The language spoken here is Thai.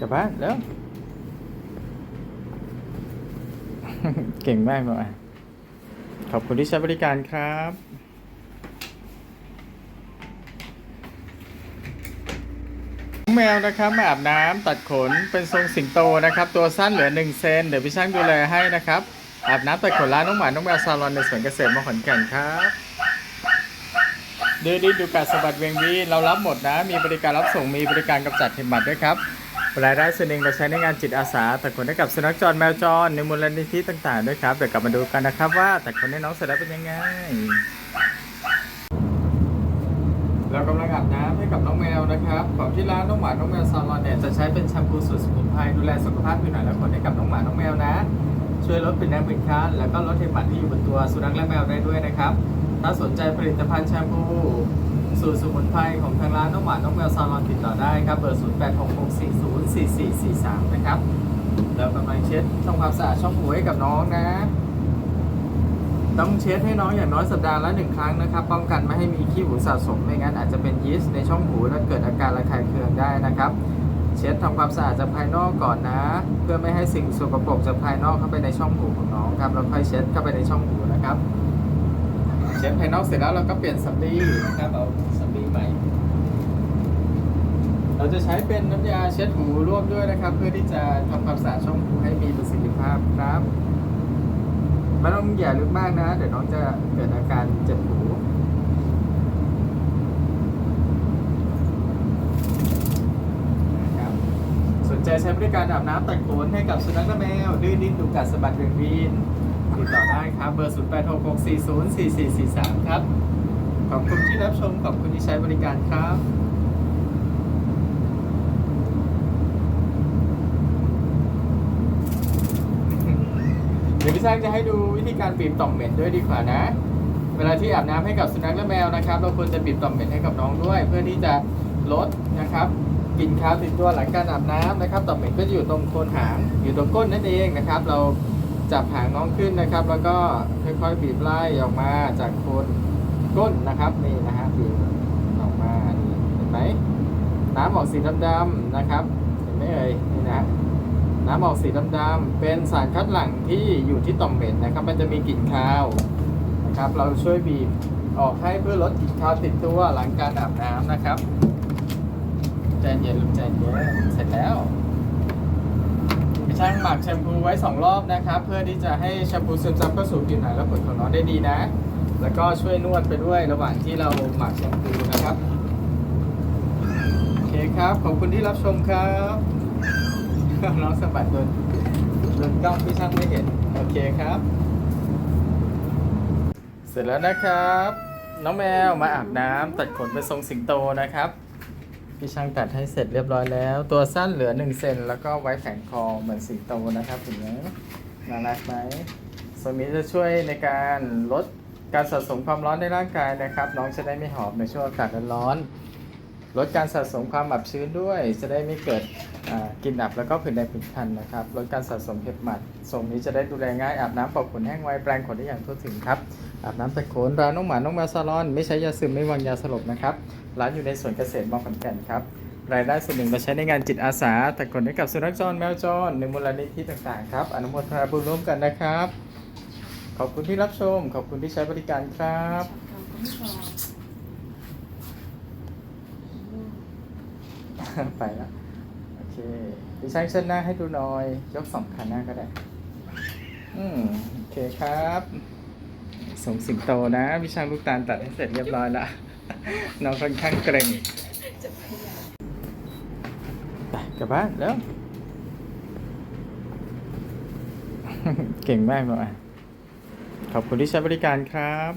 กลับบ้านแล้ว เก่งมากเลยขอบคุณที่ใช้บริการครับแมวนะครับมาอาบน้ำตัดขนเป็นทรงสิงโตนะครับ ตัวสั้นเหลือ1เซนเดี๋ยวพี่ช่างดูแลให้นะครับอาบน้ำตัดขนร้านน้องหมาน้องแมวซาลอนในสวนเกษตรมขอนแก่นครับดื้อดิ้นดูกัดสะบัดเวียงวีเรารับหมดนะ มีบริการรับส่งมีบริการกำจัดเห็บหมัดด้วยครับ รายได้ส่วนหนึ่งเราใช้ในงานจิตอาสาแตัดขนให้กับสุนัขจรแมวจรในมูลนิธิต่าง ๆ ด้วยครับ เดี๋ยวกลับมาดูกันนะครับว่าแตัดขนให้น้องเสร็จแล้วเป็นยังไง เรากำลังอาบน้ำให้กับน้องแมวนะครับของที่ร้านน้องหมา น้องแมวซาลอนเนี่ยจะใช้เป็นแชมพูสูตรสมุนไพรดูแลสุขภาพผิวหนังและขนให้กับน้องหมา น้องแมวนะ ช่วยลดปิดแนมปิดคันแล้วก็ลดเห็บหมัดที่อยู่บนตัวสุนัขและแมวได้ด้วยนะครับ ถ้าสนใจผลิตภัณฑ์แชมพู สูตรสมุนไพรของทางร้านน้องหมาน้องแมวซาลอนติดต่อได้ครับเบอร์0 8 6 6 4 0 4 4 4 3 นะครับเรากำลังเช็ดทำความสะอาดช่องหูให้กับน้องนะ ต้องเช็ดให้น้องอย่างน้อยสัปดาห์ละหนึ่งครั้งนะครับ ป้องกันไม่ให้มีขี้หูสะสมไม่งั้นอาจจะเป็นยีสต์ในช่องหูและเกิดอาการระคายเคืองได้นะครับ เช็ดทำความสะอาดจากภายนอกก่อนนะ เพื่อไม่ให้สิ่งสกปรกจากภายนอกเข้าไปในช่องหูของน้องครับแล้วค่อยเช็ดเข้าไปในช่องหูนะครับ เช็ดภายนอกเสร็จแล้วเราก็เปลี่ยนสำลีนะครับเอาสำลีใหม่ เราจะใช้เป็นน้ำยาเช็ดหูร่วมด้วยนะครับ เพื่อที่จะทำความสะอาดช่องหูให้มีประสิทธิภาพครับไม่ต้องอย่าลึกมากนะ เดี๋ยวน้องจะเกิดอาการเจ็บหูนะครับสนใจใช้บริการอาบน้ำแต่งขนให้กับสุนัขและแมวดื้อดิ้นดุกัดสะบัดเวียงวีน ติดต่อได้ครับ เบอร์ 0 8 6 6 4 0 4 4 4 3 ครับ ขอบคุณที่รับชม ขอบคุณที่ใช้บริการครับเดี๋ยวพี่ช่างจะให้ดูวิธีการบีบต่อมเหม็นด้วยดีกว่านะ เวลาที่อาบน้ำให้กับสุนัขและแมวนะครับ เราควรจะบีบต่อมเหม็นให้กับน้องด้วย เพื่อที่จะลดนะครับกลิ่นคาวติดตัวหลังการอาบน้ำนะครับ ต่อมเหม็นก็จะอยู่ตรงโคนหางอยู่ตรงก้นนั่นเองนะครับ เรา จับหางน้องขึ้นนะครับ แล้วก็ค่อยๆบีบไล่ออกมาจากโคนก้นนะครับนี่นะฮะบีบออกมานี่เห็นไหมน้ำออกสีดำๆนะครับ เห็นไหมเอ่ยนี่นะน้ำออกสีดำๆเป็นสารคัดหลั่งที่อยู่ที่ต่อมเหม็นนะครับ มันจะมีกลิ่นคาวนะครับ เราช่วยบีบออกให้เพื่อลดกลิ่นคาวติดตัวหลังการอาบน้ำนะครับใจเย็นลูกใจเย็นเสร็จแล้ว ช่างหมักแชมพูไว้ 2 รอบนะครับ เพื่อที่จะให้แชมพูซึมซับเข้าสู่ผิวหนังและขนของน้องได้ดีนะ แล้วก็ช่วยนวดไปด้วยระหว่างที่เราหมักแชมพูนะครับโอเคครับขอบคุณที่รับชมครับน้องสะบัดโดนโดนกล้องพี่ช่างไม่เห็นโอเคครับ เสร็จแล้วนะครับ น้องแมวมาอาบน้ำตัดขนเป็นทรงสิงโตนะครับ พี่ช่างตัดให้เสร็จเรียบร้อยแล้ว ตัวสั้นเหลือ1เซนแล้วก็ไว้แผงคอเหมือนสิงโตนะครับเห็นไหมน่ารักไหมทรงนี้จะช่วยในการลดการสะสมความร้อนในร่างกายนะครับ น้องจะได้ไม่หอบในช่วงอากาศร้อนลดการสะสมความอับชื้นด้วย จะได้ไม่เกิดกลินอับแล้วก็ผื่นแดงผื่นคันนะครับลดการสะสมเห็บหมัดทรงนี้จะได้ดูแลง่ายอาบน้ำปอกขนแห้งไวแปรงขนได้อย่างทั่วถึงครับ อาบน้ำแต่ขนร้านน้องหมา น้องแมวซาลอน ไม่ใช้ยาซึมไม่วางยาสลบนะครับ ร้านอยู่ในสวนเกษตรมอขอนแก่นครับ รายได้ส่วนหนึ่งเราใช้ในงานจิตอาสาแต่ขนให้กับสุนัขจรแมวจรในมูลนิธิต่างๆครับ อนุโมทนาบุญร่วมกันนะครับ ขอบคุณที่รับชม ขอบคุณที่ใช้บริการครับ ไปแล้วโอเคดิฉันเชิญหน้าให้ดูหน่อย ยกสองขาหน้าก็ได้ อืมโอเคครับ ส่งสิงโตนะพี่ช่างลูกตาลตัดให้เสร็จเรียบร้อยละน้องค่อนข้างเกรงไปกลับบ้านแล้ว เก่งมากเลยขอบคุณที่ใช้บริการครับ